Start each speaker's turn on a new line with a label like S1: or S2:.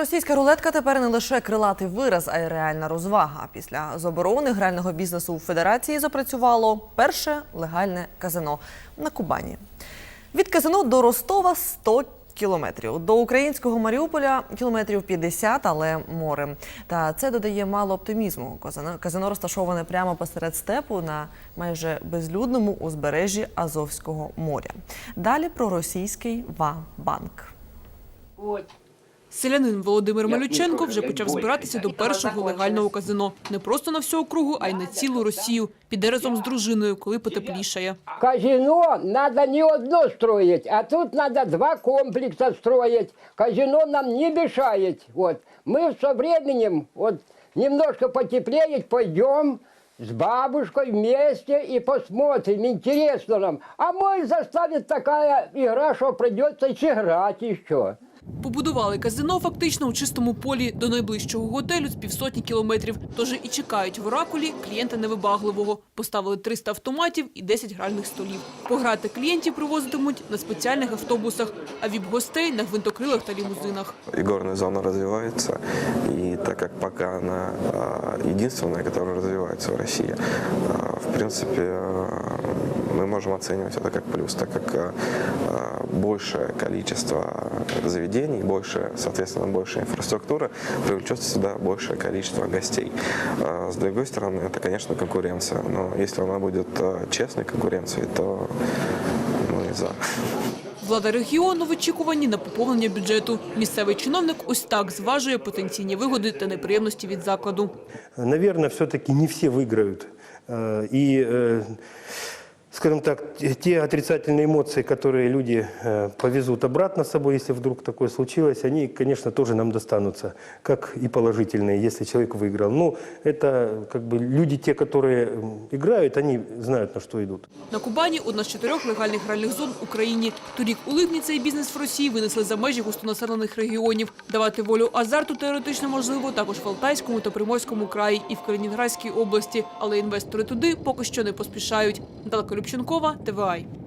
S1: Російська рулетка тепер не лише крилатий вираз, а й реальна розвага. Після заборони грального бізнесу у федерації запрацювало перше легальне казино на Кубані. Від казино до Ростова 100 кілометрів. До українського Маріуполя кілометрів 50, але море. Та це додає мало оптимізму. Казино, розташоване прямо посеред степу на майже безлюдному узбережжі Азовського моря. Далі про російський ва-банк.
S2: Селянин Володимир Малюченко вже почав збиратися до першого легального казино. Не просто на всю округу, а й на цілу Росію. Піде разом з дружиною, коли потеплішає.
S3: Казино надо не одно строить, а тут надо два комплекса строить. Казино нам не мешает. Вот. Мы со временем, вот немножко потеплеет, пойдем с бабушкой вместе и посмотрим. Интересно нам. А мой заставит такая игра, что придется играть еще.
S2: Побудували казино фактично у чистому полі до найближчого готелю з півсотні кілометрів. Тож і чекають в оракулі клієнта невибагливого. Поставили 300 автоматів і 10 гральних столів. Пограти клієнтів привозитимуть на спеціальних автобусах, а віп-гостей на гвинтокрилах та лімузинах.
S4: Игорная зона развивается, и так как пока она а, единственная, которая развивается в а, в принципе, а, мы можем оценивать это как плюс, так как а, а, большее количество заведений, больше, соответственно, большая инфраструктура привлечет сюда большее количество гостей. А, С другой стороны, это, конечно, конкуренция, но если она будет а, честной конкуренцией, то мы за.
S2: Влада регіону в очікуванні на поповнення бюджету. Місцевий чиновник ось так зважує потенційні вигоди та неприємності від закладу.
S5: Наверное, все-таки не все выиграют. Э, И, э, скажем так, те- те отрицательные эмоции, которые люди э, повезут обратно с собой, если вдруг такое случилось, они, конечно, тоже нам достанутся, как и положительные, если человек выиграл. Ну, это как бы люди, те, которые м, играют, они знают, на что идут.
S2: На Кубані одна з чотирьох легальних гральних зон в Україні. Торік у липні цей бізнес в Росії винесли за межі густонаселених регіонів. Давати волю азарту теоретично можливо також в Алтайському та Приморському краї і в Калінінградській області. Але інвестори туди поки що не поспішають. Наталка Любченкова, ТВАЙ.